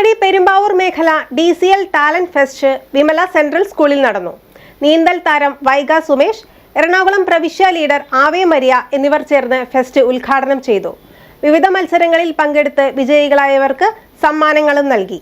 കാലടി പെരുമ്പാവൂർ മേഖല D C L talent fest Vimala central സ്കൂളിൽ നടന്നു. നീന്തൽ താരം വൈഗ സുമേഷ് എറണാകുളം പ്രവിശ്യ ലീഡർ ആവേ മരിയ എന്നിവർ ചേർന്ന് ഫെസ്റ്റ് ഉദ്ഘാടനം ചെയ്തു. വിവിധ മത്സരങ്ങളിൽ പങ്കെടുത്ത് വിജയികളായവർക്ക് സമ്മാനങ്ങളും നൽകി.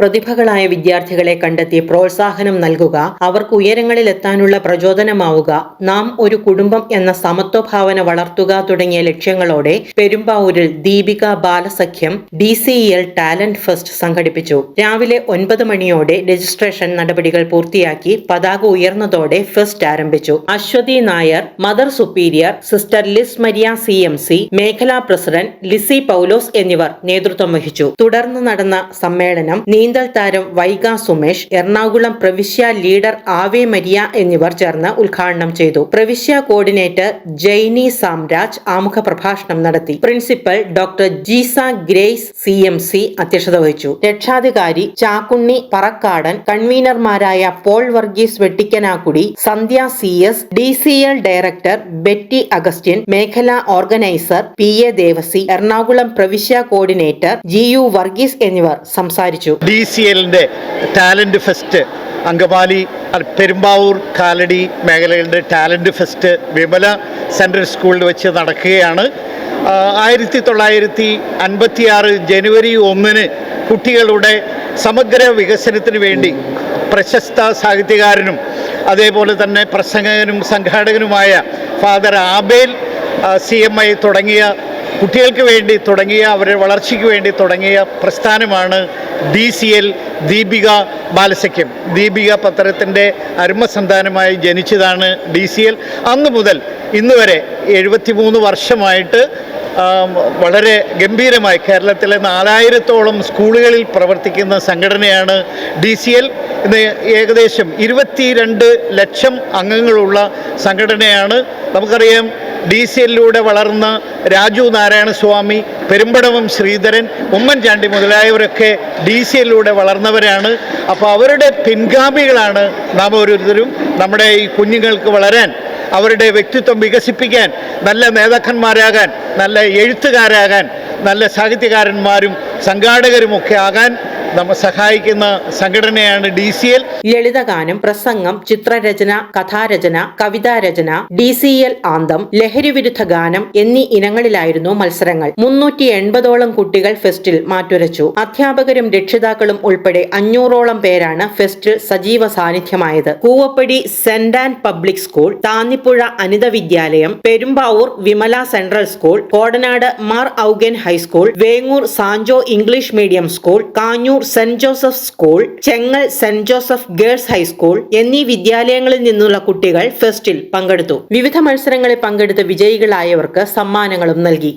പ്രതിഭകളായ വിദ്യാർത്ഥികളെ കണ്ടെത്തി പ്രോത്സാഹനം നൽകുക അവർക്ക് ഉയരങ്ങളിൽ എത്താനുള്ള പ്രചോദനമാവുക നാം ഒരു കുടുംബം എന്ന സമത്വഭാവന വളർത്തുക തുടങ്ങിയ ലക്ഷ്യങ്ങളോടെ പെരുമ്പാവൂരിൽ Deepika Balasakhyam D C L talent fest സംഘടിപ്പിച്ചു. രാവിലെ ഒൻപത് മണിയോടെ രജിസ്ട്രേഷൻ നടപടികൾ പൂർത്തിയാക്കി പതാക ഉയർന്നതോടെ ഫെസ്റ്റ് ആരംഭിച്ചു. Aswathy Nair mother superior sister Liz Maria C M C മേഖലാ പ്രസിഡന്റ് ലിസി പൗലോസ് എന്നിവർ നേതൃത്വം വഹിച്ചു. തുടർന്ന് നടന്ന സമ്മേളനം നീന്തൽ താരം വൈഗ സുമേഷ് എറണാകുളം പ്രവിശ്യ ലീഡർ ആവേ മരിയ എന്നിവർ ചേർന്ന് ഉദ്ഘാടനം ചെയ്തു. പ്രവിശ്യ കോർഡിനേറ്റർ ജൈനി സാംരാജ് ആമുഖ പ്രഭാഷണം നടത്തി. Principal doctor Jeesa Grace C M C അധ്യക്ഷത വഹിച്ചു. രക്ഷാധികാരി Chakkunni Parakkadan കൺവീനർമാരായ Paul Varghese Vettikkanakudy Sandhya C S D C L director Betty Augustine മേഖലാ organiser P A Devasy Ernakulam പ്രവിശ്യ കോർഡിനേറ്റർ ജി യു വർഗീസ് എന്നിവർ സംസാരിച്ചു. ഡി സി എല്ലിന്റെ ടാലന്റ് ഫെസ്റ്റ് അങ്കമാലി പെരുമ്പാവൂർ കാലടി മേഖലകളുടെ talent fest Vimala central സ്കൂളിൽ വെച്ച് നടക്കുകയാണ്. ആയിരത്തി തൊള്ളായിരത്തി അൻപത്തിയാറ് ജനുവരി ഒന്നിന് കുട്ടികളുടെ സമഗ്ര വികസനത്തിന് വേണ്ടി പ്രശസ്ത സാഹിത്യകാരനും അതേപോലെ തന്നെ പ്രസംഗകനും സംഘാടകനുമായ father Abel C M I തുടങ്ങിയ കുട്ടികൾക്ക് വേണ്ടി തുടങ്ങിയ അവരുടെ വളർച്ചയ്ക്ക് വേണ്ടി തുടങ്ങിയ പ്രസ്ഥാനമാണ് D C L Deepika Balasakhyam. Deepika പത്രത്തിന്റെ അരുമസന്താനമായി ജനിച്ചതാണ് ഡി സി എൽ. അന്ന് മുതൽ ഇന്ന് വരെ എഴുപത്തിമൂന്ന് വർഷമായിട്ട് വളരെ ഗംഭീരമായി കേരളത്തിലെ നാലായിരത്തോളം സ്കൂളുകളിൽ പ്രവർത്തിക്കുന്ന സംഘടനയാണ് ഡി സി എൽ. ഇന്ന് ഏകദേശം ഇരുപത്തിരണ്ട് ലക്ഷം അംഗങ്ങളുള്ള സംഘടനയാണ്. നമുക്കറിയാം ഡി സി എല്ലിലൂടെ വളർന്ന രാജു നാരായണ സ്വാമി പെരുമ്പടവം ശ്രീധരൻ ഉമ്മൻചാണ്ടി മുതലായവരൊക്കെ ഡി സി എല്ലിലൂടെ വളർന്നവരാണ്. അപ്പോൾ അവരുടെ പിൻഗാമികളാണ് നാം ഓരോരുത്തരും നമ്മുടെ ഈ കുഞ്ഞുങ്ങൾക്ക് വളരാൻ അവരുടെ വ്യക്തിത്വം വികസിപ്പിക്കാൻ നല്ല നേതാക്കന്മാരാകാൻ നല്ല എഴുത്തുകാരാകാൻ നല്ല സാഹിത്യകാരന്മാരും സംഘാടകരുമൊക്കെ ആകാൻ നമ്മെ സഹായിക്കുന്ന സംഘടനയാണ് ഡി സി എൽ ലളിതഗാനം പ്രസംഗം ചിത്രരചന കഥാരചന കവിതാരചന ഡി സി എൽ ആന്തം ലഹരിവിരുദ്ധ ഗാനം എന്നീ ഇനങ്ങളിലായിരുന്നു മത്സരങ്ങൾ. മുന്നൂറ്റി എൺപതോളം കുട്ടികൾ ഫെസ്റ്റിൽ മാറ്റുരച്ചു. അധ്യാപകരും രക്ഷിതാക്കളും ഉൾപ്പെടെ അഞ്ഞൂറോളം പേരാണ് ഫെസ്റ്റിൽ സജീവ സാന്നിധ്യമായത്. Koovappady saint and public school Thannippuzha Anitha Vidyalayam Perumbavoor Vimala central school Kodanad Mar Augen high school Vengoor Sancho English medium school Kanjoor saint Joseph school Chengal saint Joseph girls high school എന്നീ വിദ്യാലയങ്ങളിൽ നിന്നുള്ള കുട്ടികൾ ഫെസ്റ്റിൽ പങ്കെടുത്തു. വിവിധ മത്സരങ്ങളിൽ പങ്കെടുത്ത വിജയികളായവർക്ക് സമ്മാനങ്ങളും നൽകി.